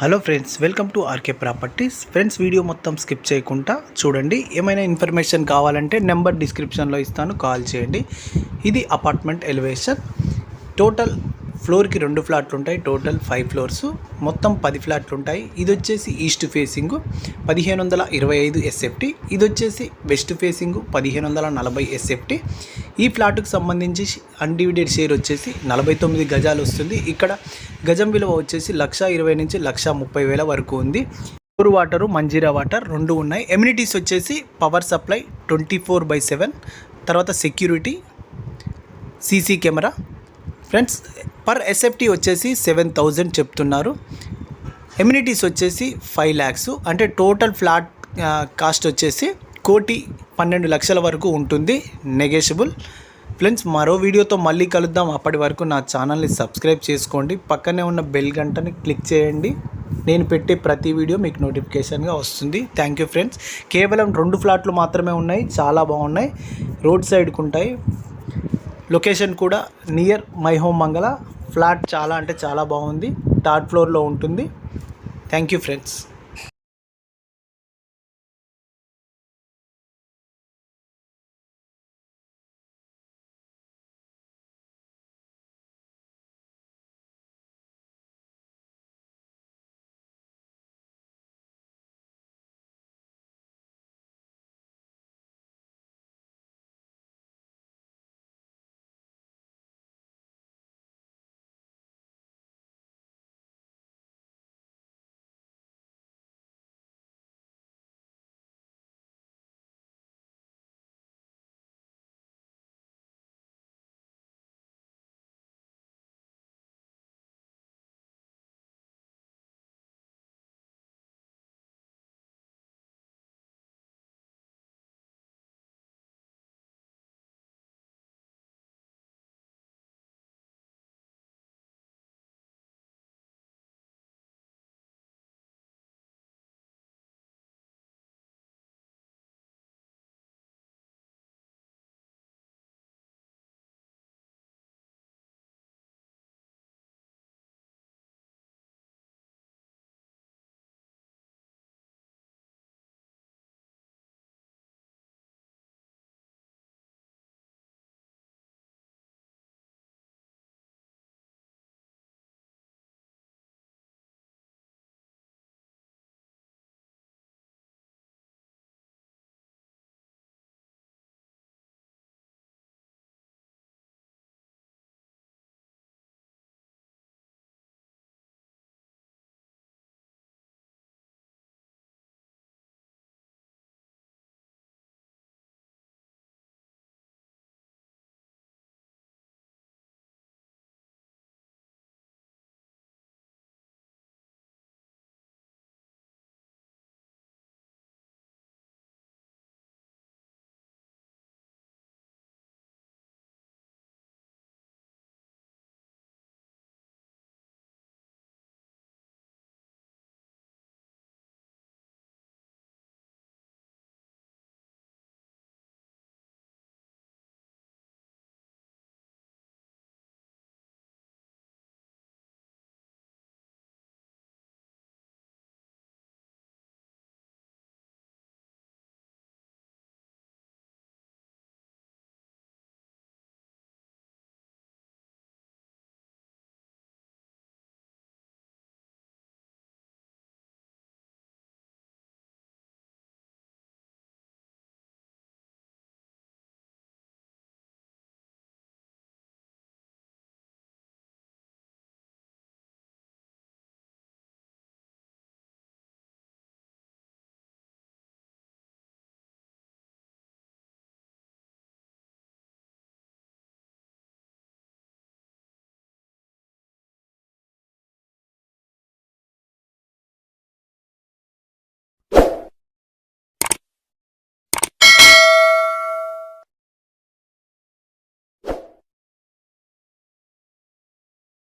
Hello friends welcome to RK properties. Friends video మొత్తం skip చేయకుండా చూడండి. ఏమైనా ఇన్ఫర్మేషన్ కావాలంటే నెంబర్ డిస్క్రిప్షన్లో ఇస్తాను కాల్ చేయండి. ఇది అపార్ట్మెంట్ ఎలివేషన్. టోటల్ ఫ్లోర్కి రెండు ఫ్లాట్లు ఉంటాయి టోటల్ ఫైవ్ ఫ్లోర్స్. మొత్తం పది ఫ్లాట్లు ఉంటాయి ఇది వచ్చేసి ఈస్ట్ ఫేసింగ్ పదిహేను వందల ఇరవై ఐదు ఎస్ఎఫ్టీ. ఇది వచ్చేసి వెస్ట్ ఫేసింగ్ పదిహేను వందల నలభై ఎస్ఎఫ్టీ. ఈ ఫ్లాట్కు సంబంధించి అన్డివిడెడ్ షేర్ వచ్చేసి నలభై తొమ్మిది గజాలు వస్తుంది. ఇక్కడ గజం విలువ వచ్చేసి లక్ష ఇరవై నుంచి లక్ష ముప్పై వేల వరకు ఉంది. బోర్ వాటరు మంజీరా వాటర్ రెండు ఉన్నాయి. ఎమ్యూనిటీస్ వచ్చేసి power supply twenty four by seven. తర్వాత security CC camera friends per SFT వచ్చేసి సెవెన్ థౌజండ్ చెప్తున్నారు. ఎమ్యూనిటీస్ వచ్చేసి ఫైవ్ ల్యాక్స్ అంటే టోటల్ ఫ్లాట్ కాస్ట్ వచ్చేసి కోటి పన్నెండు లక్షల వరకు ఉంటుంది. నెగెషబుల్ ఫ్రెండ్స్ మరో వీడియోతో మళ్ళీ కలుద్దాం. అప్పటి వరకు నా ఛానల్ని సబ్స్క్రైబ్ చేసుకోండి. పక్కనే ఉన్న బెల్ గంటని క్లిక్ చేయండి. నేను పెట్టే ప్రతి వీడియో మీకు నోటిఫికేషన్గా వస్తుంది. థ్యాంక్ యూ ఫ్రెండ్స్ కేవలం రెండు ఫ్లాట్లు మాత్రమే ఉన్నాయి. చాలా బాగున్నాయి. రోడ్ సైడ్కి ఉంటాయి లొకేషన్ కూడా near My Home Mangala. Flat చాలా అంటే చాలా బాగుంది. థర్డ్ ఫ్లోర్లో ఉంటుంది. Thank you friends.